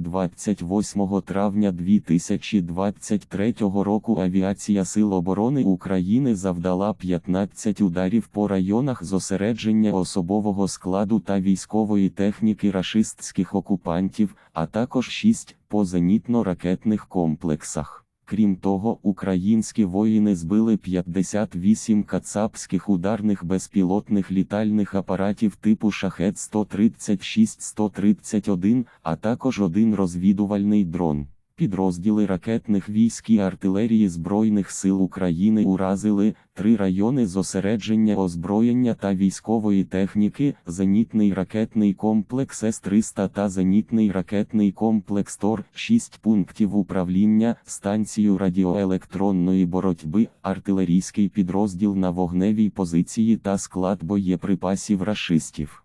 28 травня 2023 року авіація Сил оборони України завдала 15 ударів по районах зосередження особового складу та військової техніки рашистських окупантів, а також 6 по зенітно-ракетних комплексах. Крім того, українські воїни збили 58 кацапських ударних безпілотних літальних апаратів типу Шахет 136-131, а також один розвідувальний дрон. Підрозділи ракетних військ і артилерії Збройних сил України уразили три райони зосередження озброєння та військової техніки, зенітний ракетний комплекс С-300 та зенітний ракетний комплекс ТОР, 6 пунктів управління, станцію радіоелектронної боротьби, артилерійський підрозділ на вогневій позиції та склад боєприпасів рашистів.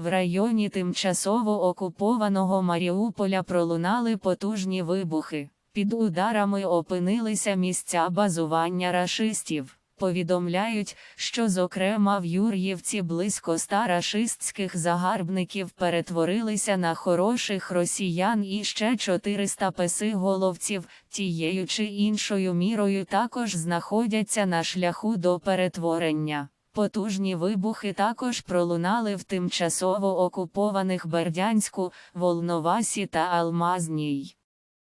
В районі тимчасово окупованого Маріуполя пролунали потужні вибухи. Під ударами опинилися місця базування рашистів. Повідомляють, що зокрема в Юр'ївці близько ста рашистських загарбників перетворилися на хороших росіян і ще 400 песиголовців, тією чи іншою мірою також знаходяться на шляху до перетворення. Потужні вибухи також пролунали в тимчасово окупованих Бердянську, Волновасі та Алмазній.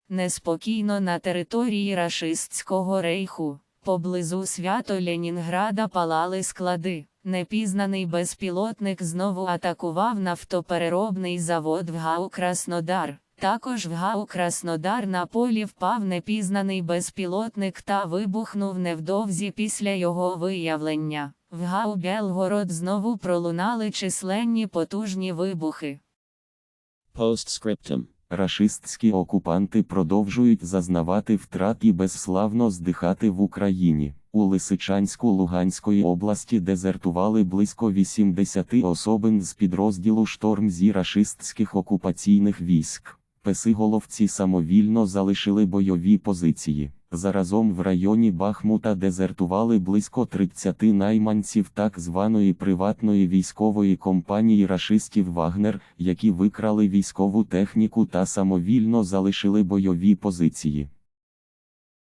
Неспокійно на території рашистського рейху, поблизу свято Ленінграда палали склади. Непізнаний безпілотник знову атакував нафтопереробний завод в ГАУ Краснодар. Також в ГАУ Краснодар на полі впав непізнаний безпілотник та вибухнув невдовзі після його виявлення. В ГАУ Белгород знову пролунали численні потужні вибухи. Postscriptum. Рашистські окупанти продовжують зазнавати втрат і безславно здихати в Україні. У Лисичанську Луганської області дезертували близько 80 особин з підрозділу шторм зі рашистських окупаційних військ. Песиголовці самовільно залишили бойові позиції. Заразом в районі Бахмута дезертували близько 30 найманців так званої приватної військової компанії рашистів Вагнер, які викрали військову техніку та самовільно залишили бойові позиції.